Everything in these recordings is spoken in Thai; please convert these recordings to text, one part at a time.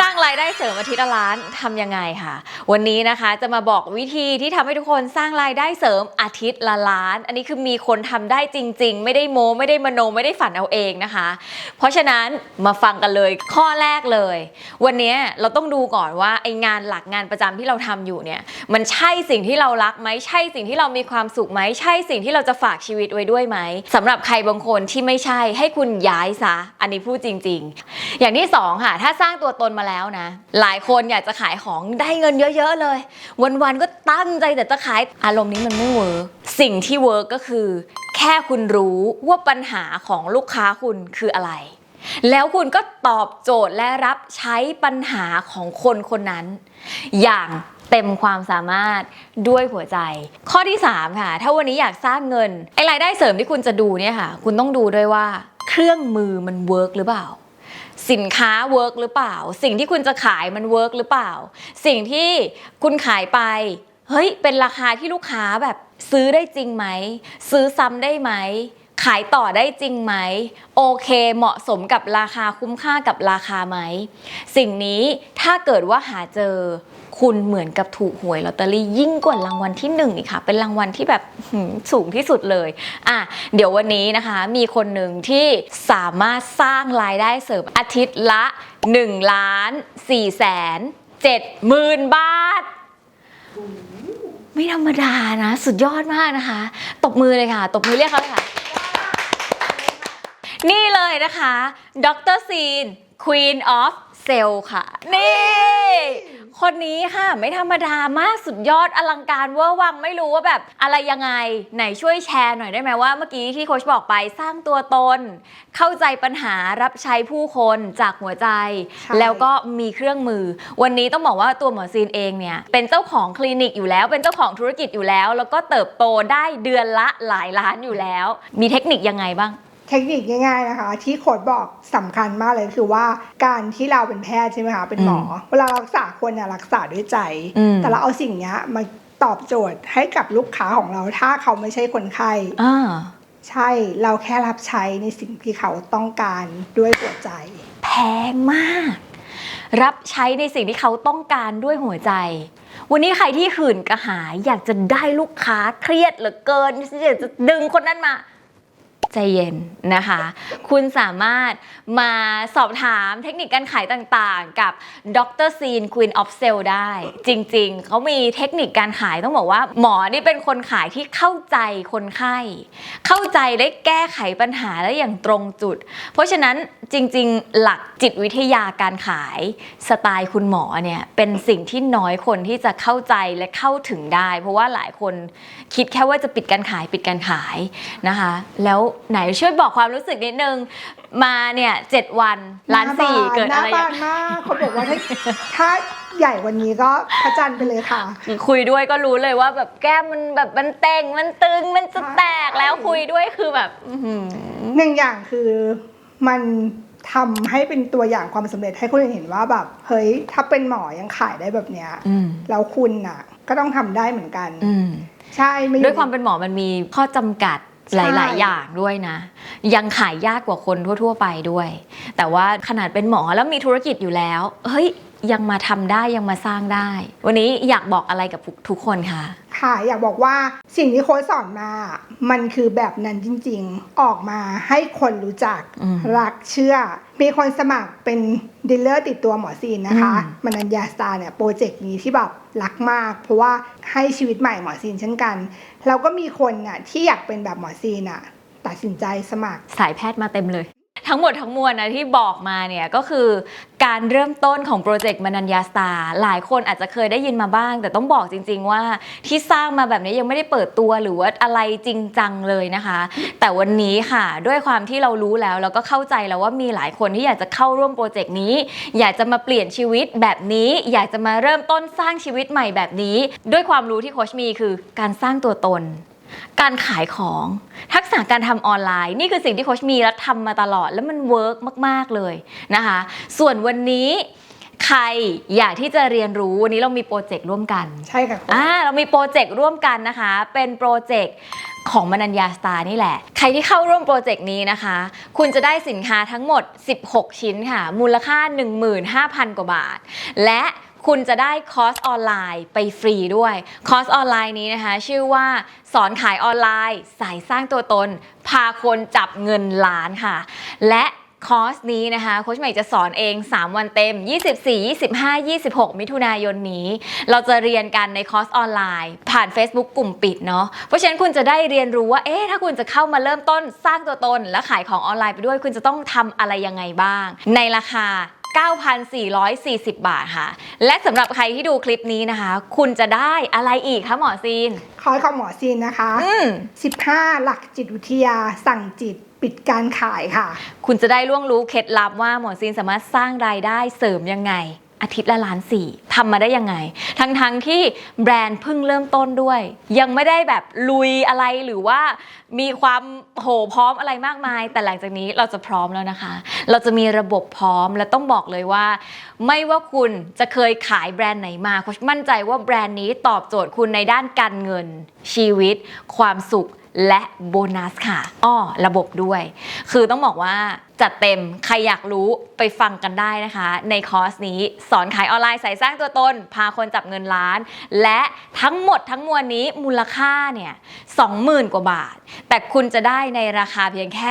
สร้างรายได้เสริมอาทิตย์ละล้านทำยังไงค่ะ วันนี้นะคะจะมาบอกวิธีที่ทำให้ทุกคนสร้างรายได้เสริมอาทิตย์ละล้าน อันนี้คือมีคนทำได้จริง ๆ ไม่ได้โมไม่ได้มโนไม่ได้ฝันเอาเองนะคะ เพราะฉะนั้นมาฟังกันเลยข้อแรกเลย วันนี้เราต้องดูก่อนว่าไองานหลักงานประจำที่เราทำอยู่เนี่ยมันใช่สิ่งที่เรารักไหมใช่สิ่งที่เรามีความสุขไหมใช่สิ่งที่เราจะฝากชีวิตไว้ด้วยไหมสำหรับใครบางคนที่ไม่ใช่ให้คุณย้ายซะอันนี้พูดจริง ๆ อย่างที่สองค่ะถ้าสร้างตัวตนมาแล้วนะ หลายคนอยากจะขายของได้เงินเยอะๆเลย วันๆก็ตั้งใจแต่จะขายอารมณ์นี้มันไม่เวิร์กสิ่งที่เวิร์กก็คือ แค่คุณรู้ว่าปัญหาของลูกค้าคุณคืออะไร แล้วคุณก็ตอบโจทย์และรับใช้ปัญหาของคนคนนั้น อย่างเต็มความสามารถด้วยหัวใจ ข้อที่ 3 ค่ะ ถ้าวันนี้อยากสร้างเงินไอรายได้เสริมที่คุณจะดูเนี่ยค่ะ คุณต้องดูด้วยว่า เครื่องมือมันเวิร์กหรือเปล่า สินค้าเวิร์กหรือเปล่า สิ่งที่คุณจะขายมันเวิร์กหรือเปล่า สิ่งที่คุณขายไปเฮ้ยเป็นราคาที่ลูกค้าแบบซื้อได้จริงไหม ซื้อซ้ำได้ไหม ขายต่อได้จริงไหม โอเคเหมาะสมกับราคาคุ้มค่ากับราคาไหม สิ่งนี้ถ้าเกิดว่าหาเจอคุณเหมือนกับถูกหวยลอตเตอรี่ยิ่งกว่ารางวัลที่หนึ่งอีกค่ะ เป็นรางวัลที่แบบสูงที่สุดเลยอะเดี๋ยววันนี้นะคะ มีคนหนึ่งที่สามารถสร้างรายได้เสริมอาทิตย์ละ1ล้าน4แสน7หมื่นบาท ไม่ธรรมดานะ สุดยอดมากนะคะ ตบมือเลยค่ะ ตบมือเรียกเขาเลยค่ะ นี่เลยนะคะดรซีน Queen of s e l l ค่ะ นี่ คนนี้ค่ะ ไม่ธรรมดามากสุดยอดอลังการเวอร์วังไม่รู้ว่าแบบอะไรยังไง ไหนช่วยแชร์หน่อยได้ไหมว่าเมื่อกี้ที่โค้ชบอกไปสร้างตัวตน เข้าใจปัญหารับใช้ผู้คนจากหัวใจใช่แล้วก็มีเครื่องมือ วันนี้ต้องบอกว่าตัวหมอซีนเองเนี่ย เป็นเจ้าของคลินิกอยู่แล้ว เป็นเจ้าของธุรกิจอยู่แล้ว แล้วก็เติบโตได้เดือนละหลายล้านอยู่แล้ว มีเทคนิคยังไงบ้าง เทคนิคง่ายๆนะคะ ที่โค้ดบอกสำคัญมากเลยคือว่าการที่เราเป็นแพทย์ใช่ไหมคะเป็นหมอ เวลารักษาคนเนี่ยรักษาด้วยใจอืมแต่เราเอาสิ่งเนี้ยมาตอบโจทย์ให้กับลูกค้าของเราถ้าเขาไม่ใช่คนไข้อ่าใช่เราแค่รับใช้ในสิ่งที่เขาต้องการด้วยหัวใจ แพงมาก รับใช้ในสิ่งที่เขาต้องการด้วยหัวใจ วันนี้ใครที่หื่นกระหายอยากจะได้ลูกค้าเครียดเหลือเกินอยากจะดึงคนนั้นมา ใจเย็นนะคะ คุณสามารถมาสอบถามเทคนิคการขายต่างๆ กับดรซีน Queen of Sale ได้ จริงๆ เขามีเทคนิคการขายต้องบอกว่า หมอนี่เป็นคนขายที่เข้าใจคนไข้ เข้าใจและแก้ไขปัญหาได้อย่างตรงจุด เพราะฉะนั้นจริงๆ หลักจิตวิทยาการขายสไตล์คุณหมอเนี่ยเป็นสิ่งที่น้อยคนที่จะเข้าใจและเข้าถึงได้ เพราะว่าหลายคนคิดแค่ว่าจะปิดการขายปิดการขายนะคะ แล้ว ไหนช่วยบอกความรู้สึกนิดนึง มาเนี่ยเจ็ดวันล้านสี่หบเกิดอะไรหน้าบานมากเขาบอกว่าถ้าถ้าใหญ่กวันนี้ก็พระจันทร์ไปเลยค่ะ คุยด้วยก็รู้เลยว่าแบบแก้มมันแบบมันเต่งมันตึงมันจะแตกแล้วคุยด้วยคือแบบอื้อหือหนึ่งอย่างคือมันทำให้เป็นตัวอย่างความสำเร็จให้คนอื่นเห็นว่าแบบเฮ้ยถ้าเป็นหมอยังขายได้แบบเนี้ยอืมแล้วคุณน่ะ ก็ต้องทำได้เหมือนกันอืมใช่ไม่อด้วยความเป็นหมอมันมีข้อจำกัด หใช่ลาย ๆ อย่างด้วยนะ ยังขายยากกว่าคนทั่ว ๆ ไปด้วย แต่ว่าขนาดเป็นหมอแล้วมีธุรกิจอยู่แล้วเฮ้ยยังมาทำได้ยังมาสร้างได้ วันนี้อยากบอกอะไรกับทุกคนคะค่ะอยากบอกว่าสิ่งที่โค้ชสอนมา มันคือแบบนั้นจริง ๆ ออกมาให้คนรู้จักอืมรักเชื่อ มีคนสมัครเป็นดีลเลอร์ติดตัวหมอซีนนะคะอืมมนัญญาสตาร์เนี่ยโปรเจกต์นี้ที่แบบรักมาก เพราะว่าให้ชีวิตใหม่หมอซีนเช่นกัน แล้วก็มีคนน่ะที่อยากเป็นแบบหมอซีนอะ ตัดสินใจสมัคร สายแพทย์มาเต็มเลย ทั้งหมดทั้งมวลนะที่บอกมาเนี่ยก็คือการเริ่มต้นของโปรเจกต์มานัญญาสตาร์หลายคนอาจจะเคยได้ยินมาบ้าง แต่ต้องบอกจริง ๆ ว่าที่สร้างมาแบบนี้ยังไม่ได้เปิดตัวหรือว่าอะไรจริงจังเลยนะคะ แต่วันนี้ค่ะด้วยความที่เรารู้แล้วแล้วก็เข้าใจแล้วว่ามีหลายคนที่อยากจะเข้าร่วมโปรเจกต์นี้ อยากจะมาเปลี่ยนชีวิตแบบนี้ อยากจะมาเริ่มต้นสร้างชีวิตใหม่แบบนี้ ด้วยความรู้ที่โคชมีคือการสร้างตัวตน การขายของ ทักษะการทำออนไลน์ นี่คือสิ่งที่โค้ชมีและทำมาตลอด แล้วมันเวิร์กมาก ๆ เลยนะคะ ส่วนวันนี้ใครอยากที่จะเรียนรู้วันนี้เรามีโปรเจกต์ร่วมกัน ใช่ค่ะโค้ชอ่าเรามีโปรเจกต์ร่วมกันนะคะ เป็นโปรเจกต์ของมนัญญาสตาร์นี่แหละ ใครที่เข้าร่วมโปรเจกต์นี้นะคะ คุณจะได้สินค้าทั้งหมด 16 ชิ้นค่ะ มูลค่า 15,000 กว่าบาท และ คุณจะได้คอร์สออนไลน์ไปฟรีด้วย คอร์สออนไลน์นี้นะคะ ชื่อว่าสอนขายออนไลน์สายสร้างตัวตน พาคนจับเงินล้านค่ะ และคอร์สนี้นะคะโค้ชใหม่จะสอนเอง 3 วันเต็ม 24 25 26 มิถุนายนนี้ เราจะเรียนกันในคอร์สออนไลน์ ผ่าน Facebook กลุ่มปิดเนาะเพราะฉะนั้นคุณจะได้เรียนรู้ว่าเอ๊ะถ้าคุณจะเข้ามาเริ่มต้นสร้างตัวตน และขายของออนไลน์ไปด้วย คุณจะต้องทำอะไรยังไงบ้าง ในราคา 9,440 บาทค่ะ และสำหรับใครที่ดูคลิปนี้นะคะ คุณจะได้อะไรอีกคะหมอซีนคอร์สของหมอซีนนะคะ อืม 15 หลักจิตวิทยาสั่งจิตปิดการขายค่ะ คุณจะได้ล่วงรู้เคล็ดลับว่าหมอซีนสามารถสร้างรายได้เสริมยังไง อาทิตย์ละล้านสี่ทำมาได้ยังไง ทั้งๆทที่แบรนด์เพิ่งเริ่มต้นด้วย ยังไม่ได้แบบลุยอะไรหรือว่า มีความโหพร้อมอะไรมากมาย แต่หลังจากนี้เราจะพร้อมแล้วนะคะ เราจะมีระบบพร้อมและต้องบอกเลยว่า ไม่ว่าคุณจะเคยขายแบรนด์ไหนมาค้ชมั่นใจว่าแบรนด์นี้ตอบโจทย์คุณในด้านการเงิน ชีวิต ความสุขและโบนัสค่ะ อ้อ ระบบด้วย คือต้องบอกว่าจัดเต็ม ใครอยากรู้ไปฟังกันได้นะคะ ในคอร์สนี้สอนขายออนไลน์ใส่สร้างตัวตน พาคนจับเงินล้าน และทั้งหมดทั้งมวลนี้มูลค่าเนี่ย20,000 กว่าบาทแต่คุณจะได้ในราคาเพียงแค่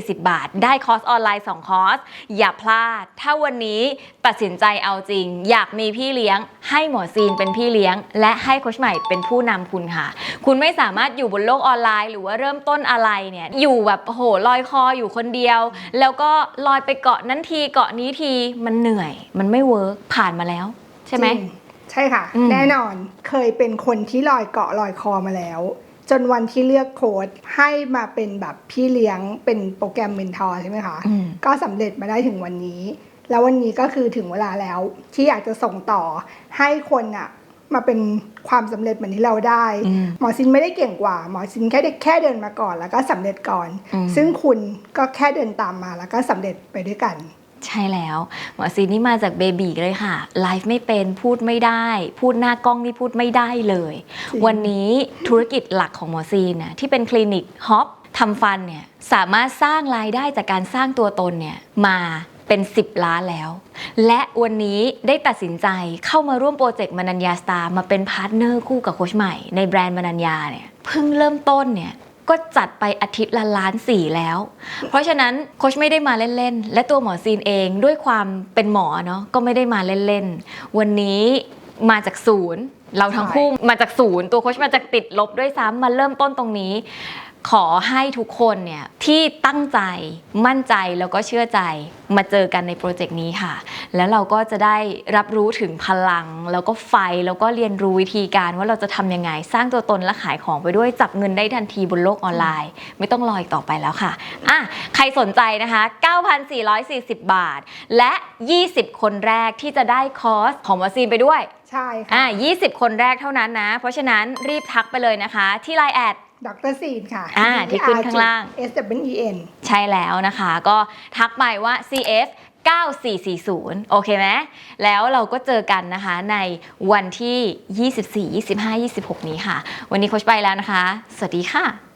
9,440 บาท ได้คอร์สออนไลน์ 2 คอร์ส อย่าพลาด ถ้าวันนี้ตัดสินใจเอาจริง อยากมีพี่เลี้ยง ให้หมอซีนเป็นพี่เลี้ยง และให้โค้ชใหม่เป็นผู้นำคุณค่ะ คุณไม่สามารถอยู่บนโลกออนไลน์ หรือว่าเริ่มต้นอะไรเนี่ยอยู่แบบโอ้โหลอยคออยู่คนเดียว แล้วก็ลอยไปเกาะนั้นทีเกาะนี้ทีมันเหนื่อย มันไม่เวิร์กผ่านมาแล้ว ใช่ไหม จริงใช่ค่ะ อืม แน่นอนเคยเป็นคนที่ลอยเกาะลอยคอมาแล้ว จนวันที่เลือกโค้ดให้มาเป็นแบบพี่เลี้ยงเป็นโปรแกรมเมนทอร์ใช่ไหมคะอืมก็สำเร็จมาได้ถึงวันนี้ แล้ววันนี้ก็คือถึงเวลาแล้ว ที่อยากจะส่งต่อให้คนอะมาเป็นความสำเร็จเหมือนที่เราได้อืมหมอซินไม่ได้เก่งกว่า หมอซินแค่ได้แค่เดินมาก่อนแล้วก็สำเร็จก่อนอืมซึ่งคุณก็แค่เดินตามมาแล้วก็สำเร็จไปด้วยกัน ใช่แล้วหมอซีนนี่มาจากเบบีเลยค่ะไลฟ์ไม่เป็นพูดไม่ได้ พูดหน้ากล้องนี่พูดไม่ได้เลย จริง วันนี้ธุรกิจหลักของหมอซีนน่ะที่เป็นคลินิกฮอปทำฟันเนี่ยสามารถสร้างรายได้จากการสร้างตัวตนเนี่ยมาเป็น 10 ล้านแล้ว และวันนี้ได้ตัดสินใจเข้ามาร่วมโปรเจกต์มานัญญาสตาร์มาเป็นพาร์ทเนอร์คู่กับโค้ชใหม่ในแบรนด์มานัญญาเนี่ยเพิ่งเริ่มต้นเนี่ย ก็จัดไปอาทิตย์ละล้านสี่แล้ว เพราะฉะนั้นโคชไม่ได้มาเล่นๆ และตัวหมอซีนเองด้วยความเป็นหมอเนาะก็ไม่ได้มาเล่นๆ วันนี้มาจากศูนย์ เราทั้งคู่มาจากศูนย์ ตัวโคชมาจากติดลบด้วยซ้ำมาเริ่มต้นตรงนี้ ขอให้ทุกคนเนี่ยที่ตั้งใจมั่นใจแล้วก็เชื่อใจมาเจอกันในโปรเจกต์นี้ค่ะ แล้วเราก็จะได้รับรู้ถึงพลัง แล้วก็ไฟแล้วก็เรียนรู้วิธีการว่าเราจะทำยังไง สร้างตัวตนและขายของไปด้วยจับเงินได้ทันทีบนโลกออนไลน์ ไม่ต้องรออีกต่อไปแล้วค่ะอะ ใครสนใจนะคะ 9,440 บาท และ 20 คนแรกที่จะได้คอร์สของวัซีนไปด้วย ใช่ค่ะ อะ20 คนแรกเท่านั้นนะ เพราะฉะนั้นรีบทักไปเลยนะคะ ที่ไลน์แอด ดรซีนค่ะอ่าที่ขึ้นข้างล่าง S W E N ใช่แล้วนะคะ ก็ทักไปว่า CF 9440 โอเคไหมแล้วเราก็เจอกันนะคะในวันที่ 24 25 26 นี้ค่ะ วันนี้โคชไปแล้วนะคะ สวัสดีค่ะ